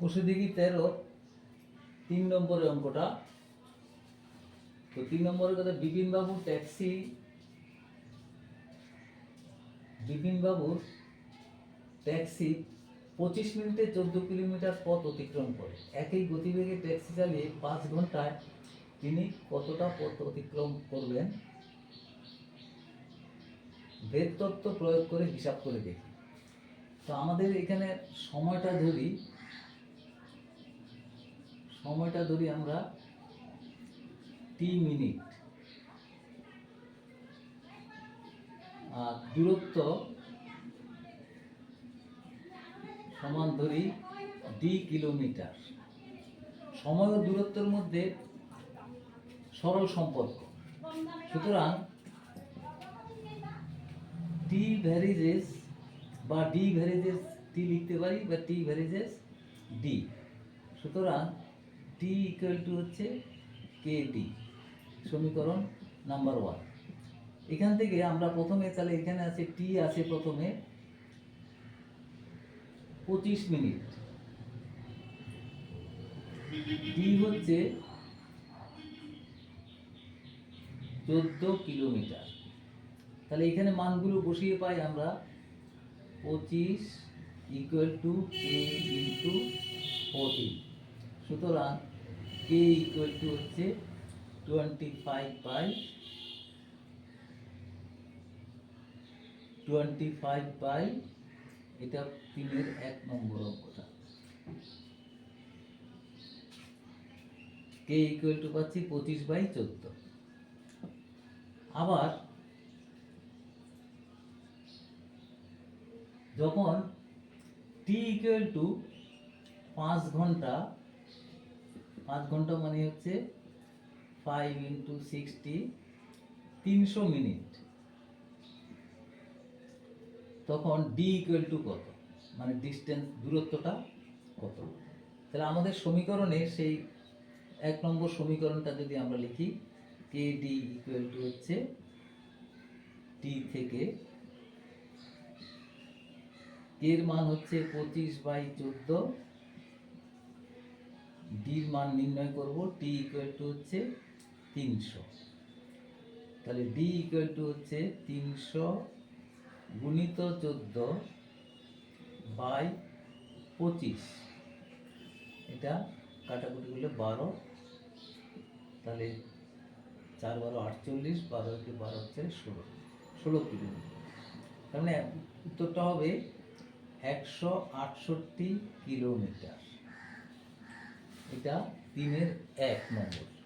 কষে দেখি তেরো, তিন নম্বরের অঙ্কটা। তো তিন নম্বরের কথা বিপিনবাবু ট্যাক্সি, বিপিনবাবুর ট্যাক্সি পঁচিশ মিনিটে চোদ্দ কিলোমিটার পথ অতিক্রম করে। একই গতিবেগে ট্যাক্সি চালিয়ে পাঁচ ঘন্টায় তিনি কতটা পথ অতিক্রম করবেন? বেদ তত্ত্ব প্রয়োগ করে হিসাব করে দেখি। তো আমাদের এখানে সময়টা ধরি। সময়টা ধরি আমরা টি মিনিট। আর দূরত্ব সমান ধরি ডি কিলোমিটার। সময় ও দূরত্বের মধ্যে সরল সম্পর্ক। সুতরাং টি ভ্যারিজেস বা ডি ভ্যারিজেস টি লিখতে পারি বা টি ভ্যারিজেস ডি। সুতরাং টি ইকুয়াল টু হচ্ছে কে ডি সমীকরণ নাম্বার ওয়ান এখান থেকে আমরা প্রথমে তাহলে এখানে আছে টি আছে প্রথমে পঁচিশ মিনিট। ডি হচ্ছে চোদ্দ কিলোমিটার। তাহলে এখানে মানগুলো বসিয়ে পাই আমরা পঁচিশ equal to K into fourteen সুতরাং কে ইকুয়াল টু হচ্ছে twenty five by twenty five by এটা তিনের এক নম্বর অঙ্কটা। কে ইকুয়াল টু পাচ্ছি পঁচিশ বাই চোদ্দ। আবার যখন টি ইকুয়াল টু পাঁচ ঘণ্টা পাঁচ ঘণ্টা মানে হচ্ছে ফাইভ ইন্টু সিক্সটি তিনশো মিনিট। তখন ডি ইকুয়াল টু কত? মানে ডিস্টেন্স দূরত্বটা কত? তাহলে আমাদের সমীকরণে সেই এক নম্বর সমীকরণটা যদি আমরা লিখি কে ডি ইকুয়াল টু হচ্ছে টি থেকে এর মান হচ্ছে পঁচিশ বাই চোদ্দ ডির মান নির্ণয় করব, টি ইকুয়াল টু হচ্ছে তিনশো। তাহলে ডি ইকুয়াল টু হচ্ছে তিনশো গুণিত চোদ্দ বাই পঁচিশ। এটা কাটাকুটি করলে বারো। তাহলে চার বারো আটচল্লিশ, বারো একে বারো হচ্ছে ষোলো। ষোলো কিলোমিটার। তার মানে উত্তরটা হবে একশো আটষট্টি কিলোমিটার। এটা তিনের এক নম্বর।